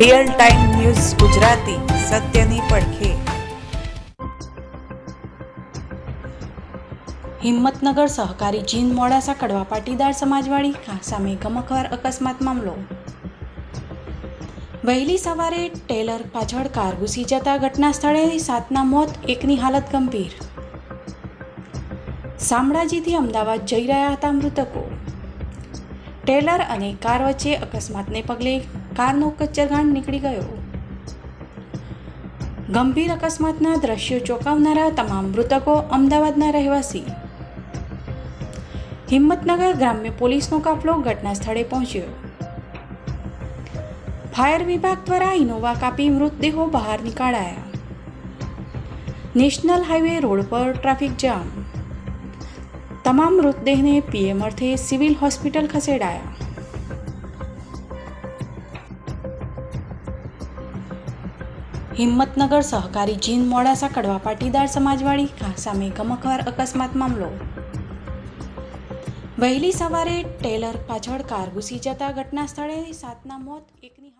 Real time news Gujarati, સત્યની પડખે. હિંમતનગર સહકારી જીન મોડાસા કડવા પાટીદાર સમાજવાળી સામે ગમખવાર અકસ્માત મામલો. વહેલી સવારે ટેલર પાછળ કાર ઘૂસી જતા ઘટના સ્થળે સાતના મોત એકની હાલત ગંભીર. શામળાજીથી અમદાવાદ જઈ રહ્યા હતા મૃતકો. ટેલર અને કાર વચ્ચે અકસ્માતને પગલે કારનો કચ્ચરઘાણ નીકળી ગયો. ગંભીર અકસ્માતના દ્રશ્યો ચોંકાવનારા તમામ મૃતકો અમદાવાદના રહેવાસી. હિંમતનગર ગ્રામ્ય પોલીસનો કાફલો ઘટના સ્થળે પહોંચ્યો. ફાયર વિભાગ દ્વારા ઇનોવા કાપી મૃતદેહો બહાર નીકાળાયા. નેશનલ હાઈવે રોડ પર ટ્રાફિક જામ. તમામ મૃતદેહને પીએમ અર્થે સિવિલ હોસ્પિટલ ખસેડાયા. હિંમતનગર સહકારી જીન મોડાસા કડવા પાટીદાર સમાજવાડી સામે ગમખવાર અકસ્માત મામલો. વહેલી સવારે ટેલર પાછળ કાર ઘૂસી જતા ઘટના સ્થળે સાતના મોત, એકની